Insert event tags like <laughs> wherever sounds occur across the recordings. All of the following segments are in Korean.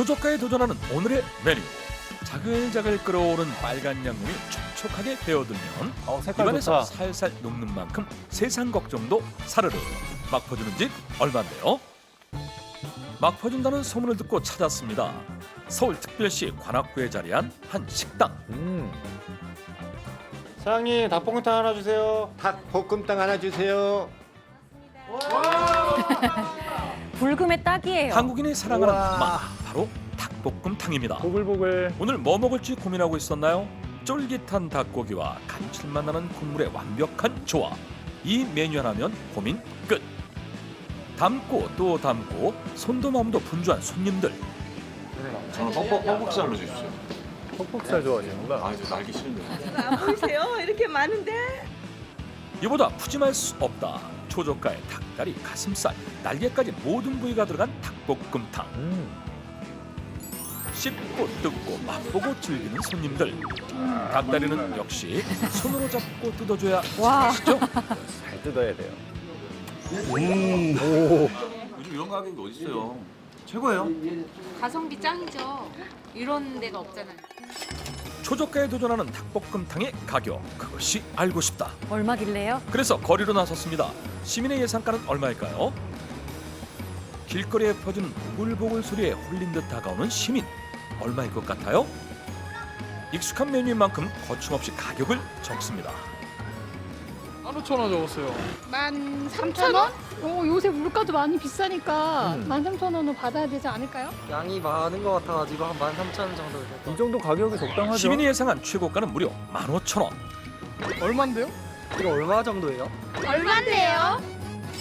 조조가에 도전하는 오늘의 메뉴. 자글자글 끓어오른 빨간 양념이 촉촉하게 배어들면 어, 색깔 입안에서 좋다. 살살 녹는 만큼 세상 걱정도 사르르 막 퍼주는 집 얼마인데요? 막 퍼준다는 소문을 듣고 찾았습니다. 서울특별시 관악구에 자리한 한 식당. 음. 사장님 닭볶음탕 하나 주세요. 닭 볶음탕 하나 주세요. <laughs> 불금의 딱이에요. 한국인이 사랑하는 우와. 맛 바로 닭볶음탕입니다. 보글보글. 오늘 뭐 먹을지 고민하고 있었나요? 쫄깃한 닭고기와 감칠맛 나는 국물의 완벽한 조화. 이 메뉴 하나면 고민 끝. 담고 또 담고 손도 마음도 분주한 손님들. 저는 뻑뻑 뻑뻑살로 주십시오. 퍽퍽살 좋아하시는구나. 아, 저 날기 싫은데. 안 보이세요? 이렇게 많은데? 이보다 푸짐할 수 없다. 초저가의 닭다리, 가슴살, 날개까지 모든 부위가 들어간 닭볶음탕. 음. 씹고 뜯고 맛보고 즐기는 손님들. 닭다리는 역시 손으로 잡고 뜯어줘야 와. 맛있죠? 잘 뜯어야 돼요. 요즘 이런 가격이 어디 있어요? 최고예요. 가성비 짱이죠. 이런 데가 없잖아요. 초저가에 도전하는 닭볶음탕의 가격 그것이 알고 싶다. 얼마길래요? 그래서 거리로 나섰습니다. 시민의 예상가는 얼마일까요? 길거리에 퍼지는 보글보글 소리에 홀린 듯 다가오는 시민 얼마일 것 같아요? 익숙한 메뉴인 만큼 거침없이 가격을 적습니다. 하루천 원 적었어요. 만 삼천 원? 어, 요새 물가도 많이 비싸니까 음. 13,000원은 받아야 되지 않을까요? 양이 많은 것 같아가지고 한 13,000원 정도 될것 이 정도 가격이 적당하죠. 시민이 예상한 최고가는 무려 15,000원. 얼마인데요? 이거 얼마 정도예요? 얼마인데요?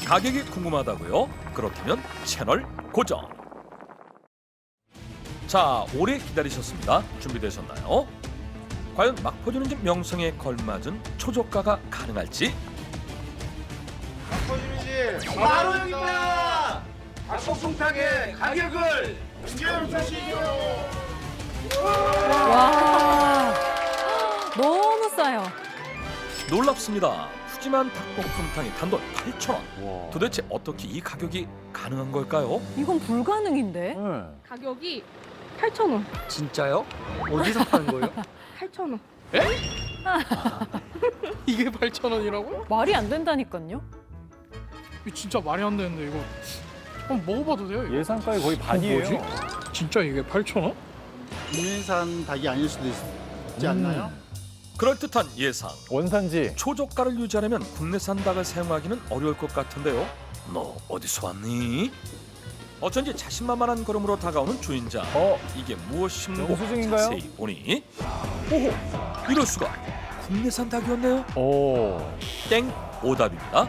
가격이 궁금하다고요? 그렇다면 채널 고정. 자, 오래 기다리셨습니다. 준비되셨나요? 과연 막퍼주는 집 명성에 걸맞은 초저가가 가능할지 마루입니다. 닭볶음탕의 가격을 와. 너무 싸요. 놀랍습니다. 푸짐한 닭볶음탕이 단돈 8,000원. 와. 도대체 어떻게 이 가격이 가능한 걸까요? 이건 불가능인데. 네. 가격이 8,000원. 진짜요? 어디서 파는 거예요? <laughs> 8,000원. 이게 8천 원이라고요? 말이 안 된다니까요. 이거 진짜 말이 안 되는데 이거 한번 먹어봐도 돼요? 이거? 예상가의 거의 반이에요. 뭐지? 진짜 이게 8천 원? 국내산 닭이 아닐 수도 있지 않나요? 그럴듯한 예상. 원산지. 초저가를 유지하려면 국내산 닭을 사용하기는 어려울 것 같은데요. 너 어디서 왔니? 어쩐지 자신만만한 걸음으로 다가오는 주인장. 어. 이게 무엇인고 영수증인가요? 자세히 보니 오호 이럴 수가 국내산 닭이었네요. 오. 땡 오답입니다.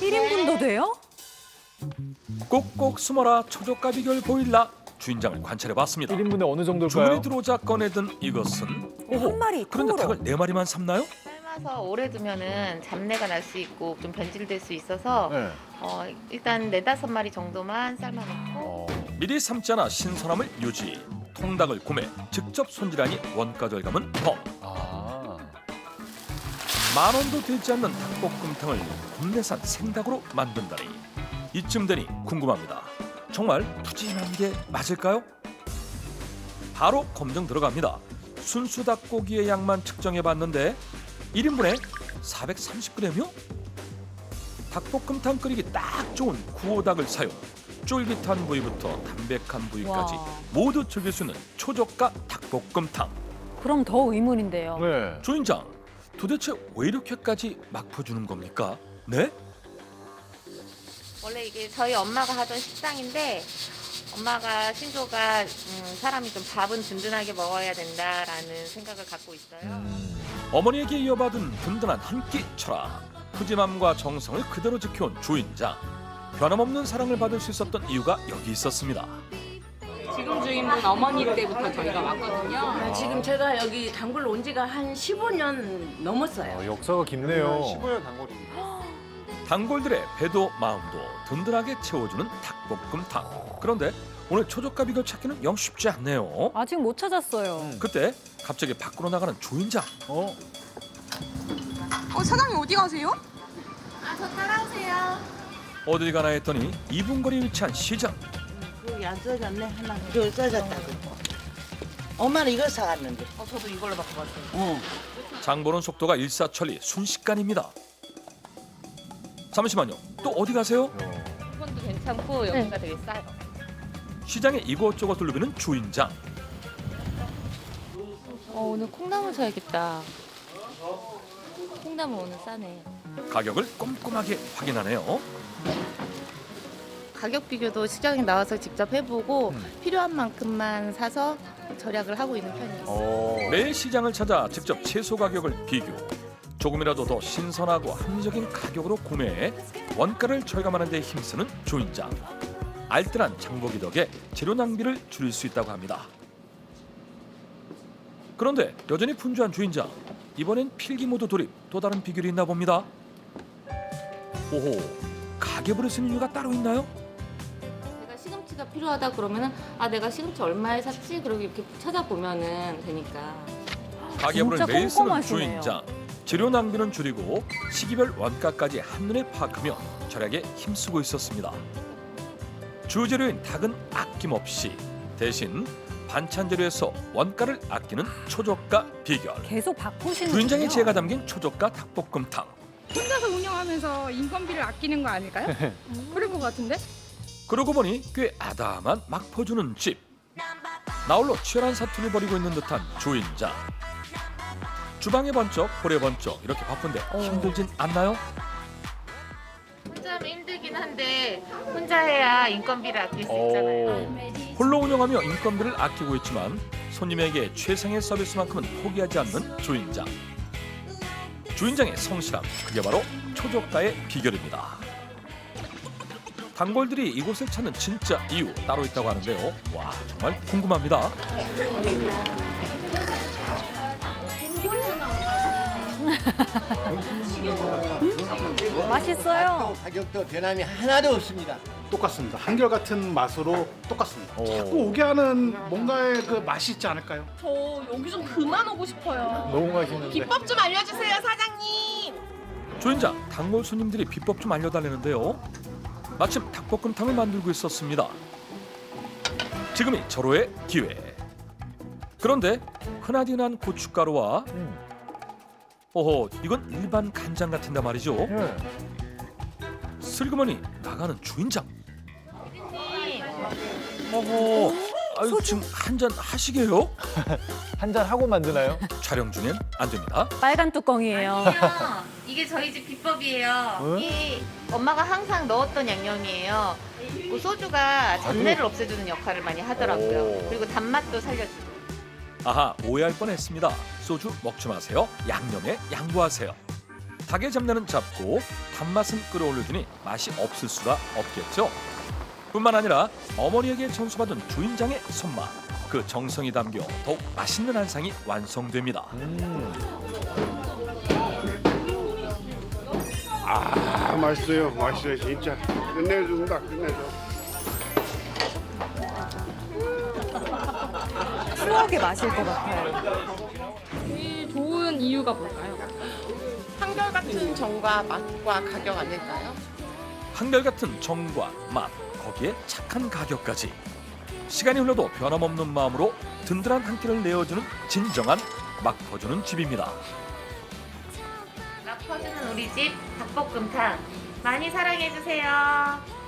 1인분도 돼요? 꼭꼭 숨어라 초저가 비결 보일라 주인장을 관찰해봤습니다. 1인분에 어느 정도일까요? 주문이 들어오자 꺼내든 이것은 오호 한 마리 그런데 통으로. 닭을 네 마리만 삶나요? 삶아서 오래 두면은 잡내가 날 수 있고 좀 변질될 수 있어서 네. 어, 일단 네다섯 마리 정도만 삶아놓고 어. 미리 삶지 않아 신선함을 유지. 통닭을 구매, 직접 손질하니 원가 절감은 더. 아. 만 원도 되지 않는 닭볶음탕을 국내산 생닭으로 만든다니. 이쯤 되니 궁금합니다. 정말 푸짐한 게 맞을까요? 바로 검증 들어갑니다. 순수 닭고기의 양만 측정해 봤는데 1인분에 430g이요? 닭볶음탕 끓이기 딱 좋은 구호닭을 사용. 쫄깃한 부위부터 담백한 부위까지 와. 모두 즐길 수 있는 초저가 닭볶음탕. 그럼 더 의문인데요. 네. 주인장, 도대체 왜 이렇게까지 막 퍼주는 겁니까? 네? 원래 이게 저희 엄마가 하던 식당인데 엄마가 신조가 음, 사람이 좀 밥은 든든하게 먹어야 된다라는 생각을 갖고 있어요. 음. 어머니에게 이어받은 든든한 한 끼 철학. 푸짐함과 정성을 그대로 지켜온 주인장. 변함없는 사랑을 받을 수 있었던 이유가 여기 있었습니다. 지금 주인분 어머니 때부터 저희가 왔거든요. 지금 제가 여기 단골 온 지가 한 15년 넘었어요. 어, 역사가 깊네요. 15년 단골입니다. 단골들의 배도 마음도 든든하게 채워주는 닭볶음탕. 그런데 오늘 초저가 비결 찾기는 영 쉽지 않네요. 아직 못 찾았어요. 그때 갑자기 밖으로 나가는 주인장. 어? 어, 사장님 어디 가세요? 아, 저 따라오세요. 어딜 가나 했더니 2분 거리에 위치한 시장. 그게 안 써졌네 하나. 이거 써졌다고. 엄마는 이걸 사갔는데. 어, 저도 이걸로 바꿔봤어요. 어. 장 보는 속도가 일사천리 순식간입니다. 잠시만요. 또 어디 가세요? 이건도 괜찮고 여기가 되게 싸요. 시장에 이곳저곳 둘러비는 주인장. 어, 오늘 콩나물 사야겠다. 콩나물 오늘 싸네. 가격을 꼼꼼하게 확인하네요. 가격 비교도 시장에 나와서 직접 해보고 필요한 만큼만 사서 절약을 하고 있는 편이에요. 오. 매일 시장을 찾아 직접 채소 가격을 비교. 조금이라도 더 신선하고 합리적인 가격으로 구매해 원가를 절감하는 데 힘쓰는 주인장. 알뜰한 장보기 덕에 재료 낭비를 줄일 수 있다고 합니다. 그런데 여전히 분주한 주인장. 이번엔 필기 모드 돌입 또 다른 비결이 있나 봅니다. 오호, 가계부를 쓰는 이유가 따로 있나요? 내가 시금치가 필요하다 그러면은 아 내가 시금치 얼마에 샀지? 그러고 이렇게 찾아보면은 되니까. 가계부를 진짜 매일 쓰는 꼼꼼하시네요. 주인장. 재료 낭비는 줄이고 시기별 원가까지 한눈에 파악하며 절약에 힘쓰고 있었습니다. 주재료인 닭은 아낌없이 대신 반찬 재료에서 원가를 아끼는 초저가 비결. 계속 바꾸시는 주인장의 지혜가 담긴 초저가 닭볶음탕. 혼자서 운영하면서 인건비를 아끼는 거 아닐까요? <laughs> 그럴 것 같은데? 그러고 보니 꽤 아담한 막 퍼주는 집. 나홀로 치열한 사투를 벌이고 있는 듯한 주인장. 주방에 번쩍, 볼에 번쩍 이렇게 바쁜데 힘들진 않나요? 힘들긴 한데 혼자 해야 인건비를 아낄 수 있잖아요. 홀로 운영하며 인건비를 아끼고 있지만 손님에게 최상의 서비스만큼은 포기하지 않는 주인장. 주인장의 성실함, 그게 바로 초저가의 비결입니다. 단골들이 이곳을 찾는 진짜 이유 따로 있다고 하는데요. 와, 정말 궁금합니다. 맛있어요. 가격도 변함이 하나도 없습니다. 똑같습니다. 한결같은 맛으로 똑같습니다. 오. 자꾸 오게 하는 뭔가의 그 맛이 있지 않을까요? 저 여기 좀 그만 오고 싶어요. 너무 맛있는데. 비법 좀 알려주세요 사장님. 주인장, 단골 손님들이 비법 좀 알려달라는데요. 마침 닭볶음탕을 만들고 있었습니다. 지금이 절호의 기회. 그런데 흔하디 흔한 고춧가루와 음. 오호 이건 일반 간장 같은데 말이죠. 예. 슬그머니 나가는 주인장. 어허, 아유 지금 한 잔 하시게요? <laughs> 한잔 하고 만드나요? 촬영 중엔 안 됩니다. 빨간 뚜껑이에요. 아니요. 이게 저희 집 비법이에요. 이 엄마가 항상 넣었던 양념이에요. 그 소주가 잡내를 없애주는 역할을 많이 하더라고요. 오. 그리고 단맛도 살려주고. 아하 오해할 뻔했습니다. 소주 먹지 마세요. 양념에 양보하세요. 닭의 잡내는 잡고 단맛은 끌어올려주니 맛이 없을 수가 없겠죠. 뿐만 아니라 어머니에게 전수받은 주인장의 손맛 그 정성이 담겨 더욱 맛있는 한상이 완성됩니다. 음. 아 맛있어요 맛있어요 진짜 끝내줍니다 끝내줘 추억의 맛일 것 같아요. 제일 좋은 이유가 뭘까요? 한결같은 정과 맛과 가격 아닐까요? 한결같은 정과 맛 거기에 착한 가격까지 시간이 흘러도 변함없는 마음으로 든든한 한 끼를 내어주는 진정한 막 퍼주는 집입니다. 막 퍼주는 우리 집 닭볶음탕 많이 사랑해 주세요.